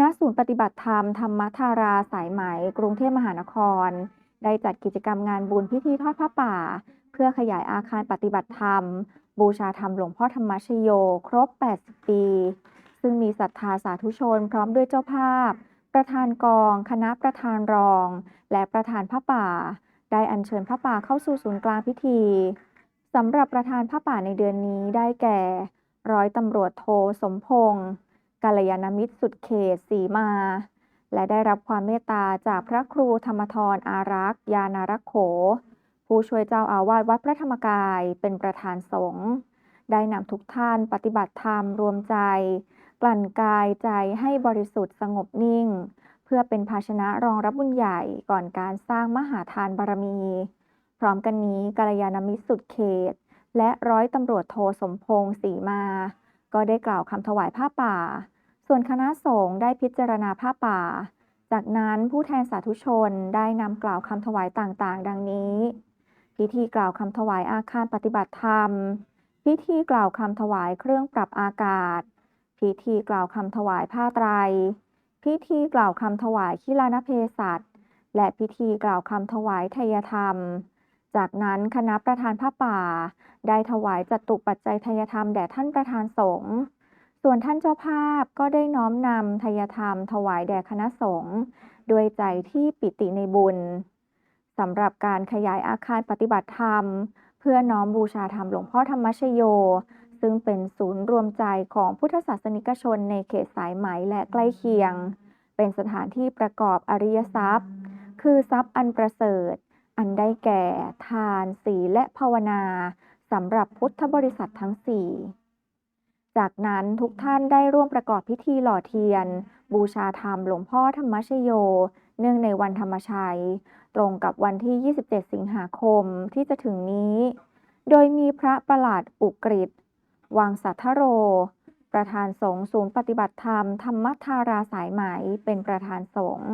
ณศูนย์ปฏิบัติธรรมธรรมธาราสายไหม กรุงเทพมหานคร ได้จัดกิจกรรมงานบุญพิธีทอดผ้าป่า เพื่อขยายอาคารปฏิบัติธรรม บูชาธรรมหลวงพ่อธรรมชโย ครบ 80 ปี ซึ่งมีศรัทธาสาธุชนพร้อมด้วยเจ้าภาพ ประธานกอง คณะประธานรอง และประธานผ้าป่า ได้อัญเชิญผ้าป่าเข้าสู่ศูนย์กลางพิธีสำหรับประธานผ้าป่าในเดือนนี้ได้แก่ ร้อยตำรวจโทสมพงศ์ กัลยาณมิตรสุดเขตสีมา และได้รับความเมตตาจากพระครูธรรมทรอารักษ์ยานารักโข ผู้ช่วยเจ้าอาวาสวัดพระธรรมกายเป็นประธานสงฆ์ได้นำทุกท่านปฏิบัติธรรมรวมใจ กลั่นกายใจให้บริสุทธิ์สงบนิ่ง เพื่อเป็นภาชนะรองรับบุญใหญ่ก่อนการสร้างมหาทานบารมี พร้อมกันนี้กัลยาณมิตรสุดเขต และร้อยตำรวจโทสมพงศ์ศรีมา ก็ได้กล่าวคำถวายผ้าป่า ส่วนคณะสงฆ์ได้พิจารณาผ้าป่า จากนั้นผู้แทนสาธุชนได้นำกล่าวคำถวายต่างๆ ดังนี้ พิธีกล่าวคำถวายอาคารปฏิบัติธรรม พิธีกล่าวคำถวายเครื่องปรับอากาศ พิธีกล่าวคำถวายผ้าไตร พิธีกล่าวคำถวายขีลานเพศัตและพิธีกล่าวคำถวายทยธรรม จากนั้นคณะประธานผ้าป่า ได้ถวายจตุปัจจัยทยธรรมแด่ท่านประธานสงฆ์ ส่วนท่านเจ้าภาพก็ได้น้อมนำทยธรรมถวายแด่คณะสงฆ์ด้วยใจที่ปิติในบุญสำหรับการขยายอาคารปฏิบัติธรรม เพื่อน้อมบูชาธรรมหลวงพ่อธรรมชโย ซึ่งเป็นศูนย์รวมใจของพุทธศาสนิกชนในเขตสายไหมและใกล้เคียง เป็นสถานที่ประกอบอริยทรัพย์ คือทรัพย์อันประเสริฐ อันได้แก่ ทาน ศีลและภาวนาสำหรับพุทธบริษัททั้งสี่ จากนั้นทุกท่านได้ร่วมประกอบพิธีหล่อเทียน บูชาธรรมหลวงพ่อธรรมชโย เนื่องในวันธรรมชัย ตรงกับวันที่ 27 สิงหาคมที่จะถึงนี้ โดยมีพระประหลัดอุกฤษวังสัทธโร ประธานสงฆ์ศูนย์ปฏิบัติธรรม ธรรมธาราสายไหมเป็นประธานสงฆ์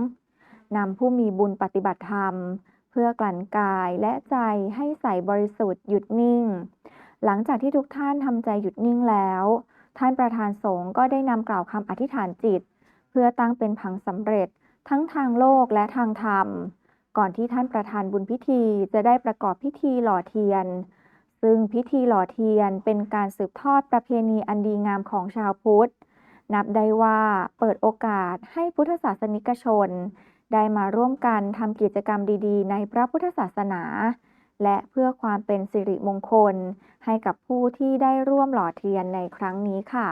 นำผู้มีบุญปฏิบัติธรรม เพื่อกลั่นกายและใจให้ใสบริสุทธิ์หยุดนิ่ง หลังจากที่ทุกท่านทำใจหยุดนิ่งแล้ว ท่านประธานสงฆ์ก็ได้นำกล่าวคำอธิษฐานจิต เพื่อตั้งเป็นผังสำเร็จทั้งทางโลกและทางธรรม ก่อนที่ท่านประธานบุญพิธีจะได้ประกอบพิธีหล่อเทียน ซึ่งพิธีหล่อเทียนเป็นการสืบทอดประเพณีอันดีงามของชาวพุทธ นับได้ว่าเปิดโอกาสให้พุทธศาสนิกชน ได้มาร่วมกันทำกิจกรรมดีๆ ในพระพุทธศาสนา และเพื่อความเป็นสิริมงคลให้กับผู้ที่ได้ร่วมหล่อเทียนในครั้งนี้ค่ะ